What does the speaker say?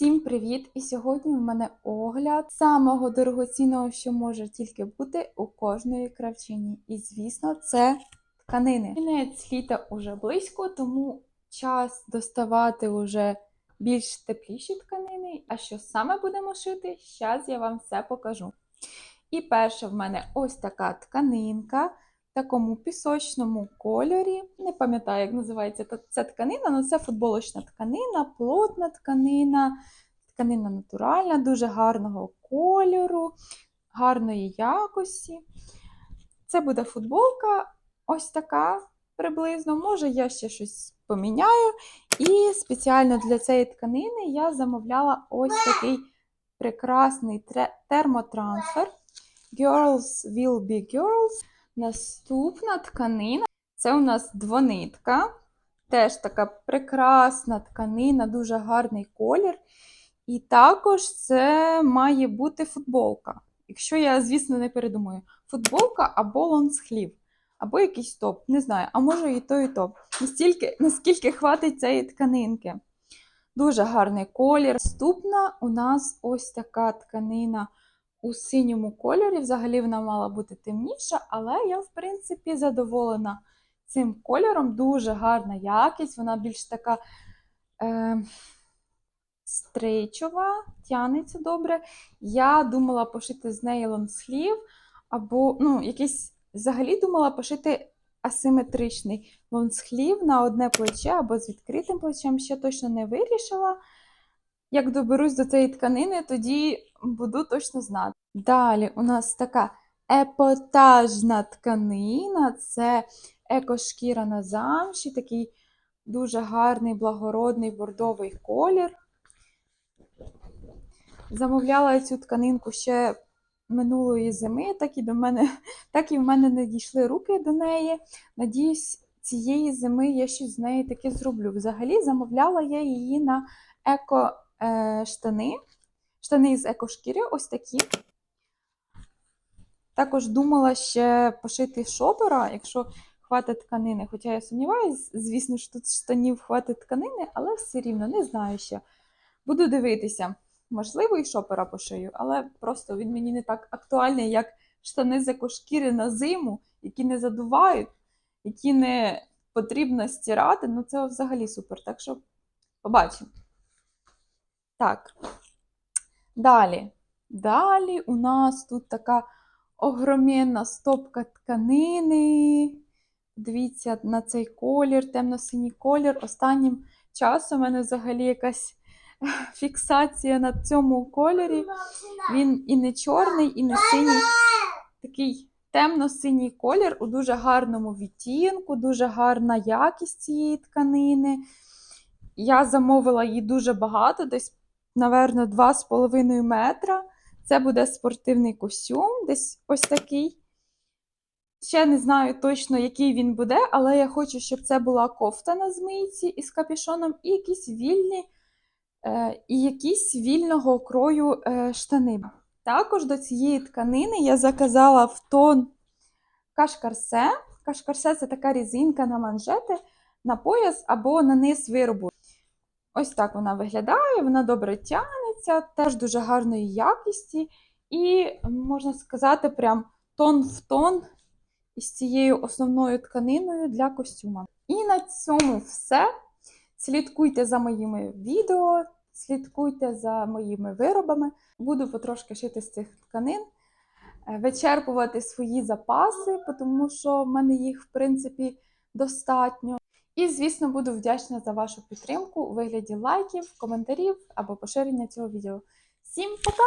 Всім привіт! І сьогодні в мене огляд самого дорогоцінного, що може тільки бути у кожної кравчині. І, звісно, це тканини. Кінець літа уже близько, тому час доставати уже більш тепліші тканини. А що саме будемо шити, зараз я вам все покажу. І перша в мене ось така тканинка такому пісочному кольорі. Не пам'ятаю, як називається ця тканина, але це футболочна тканина, плотна тканина, тканина натуральна, дуже гарного кольору, гарної якості. Це буде футболка ось така приблизно. Може, я ще щось поміняю. І спеціально для цієї тканини я замовляла ось такий прекрасний термотрансфер. Girls will be girls. Наступна тканина це у нас двонитка. Теж така прекрасна тканина, дуже гарний колір. І також це має бути футболка. Якщо я, звісно, не передумаю, футболка або лонгслів, або якийсь топ. Не знаю, а може і то, і то. Настільки, наскільки хватить цієї тканинки. Дуже гарний колір. Наступна у нас ось така тканина у синьому кольорі. Взагалі вона мала бути темніша, але я, в принципі, задоволена цим кольором. Дуже гарна якість, вона більш така е, стрейчова, тянеться добре. Я думала пошити з неї лонслів, або ну, якийсь взагалі думала пошити асиметричний лонсхлів на одне плече або з відкритим плечем. Ще точно не вирішила. Як доберусь до цієї тканини, тоді буду точно знати. Далі у нас така епотажна тканина, це екошкіра на замші, такий дуже гарний, благородний бордовий колір. Замовляла цю тканинку ще минулої зими, так і до мене, так і в мене не дійшли руки до неї. Надіюсь, цієї зими я щось з неї таке зроблю. Взагалі замовляла я її на еко штани. Штани з екошкіри, ось такі. Також думала ще пошити шопера, якщо хватить тканини. Хоча я сумніваюся, звісно ж, тут штанів хватить тканини, але все рівно не знаю ще. Буду дивитися. Можливо, і шопера пошию, але просто він мені не так актуальний, як штани з екошкіри на зиму, які не задувають, які не потрібно стирати. Ну, це взагалі супер. Так що побачимо. Так. Далі. Далі у нас тут така огроменна стопка тканини. Дивіться на цей колір, темно-синій колір. Останнім часом у мене взагалі якась фіксація на цьому кольорі. Він і не чорний, і не синій. Такий темно-синій колір у дуже гарному відтінку, дуже гарна якість цієї тканини. Я замовила її дуже багато, десь, напевно, 2,5 метра. Це буде спортивний костюм, десь ось такий. Ще не знаю точно, який він буде, але я хочу, щоб це була кофта на змійці із капюшоном і якісь вільні, е, і якісь вільного крою е, штани. Також до цієї тканини я заказала в тон кашкарсе. Кашкарсе це така різинка на манжети, на пояс або на низ виробу. Ось так вона виглядає, вона добре тягнеться, теж дуже гарної якісті. І, можна сказати, прям тон в тон із цією основною тканиною для костюма. І на цьому все. Слідкуйте за моїми відео, слідкуйте за моїми виробами. Буду потрошки шити з цих тканин, е, вичерпувати свої запаси, тому що в мене їх, в принципі, достатньо. І, звісно, буду вдячна за вашу підтримку у вигляді лайків, коментарів або поширення цього відео. Всім пока!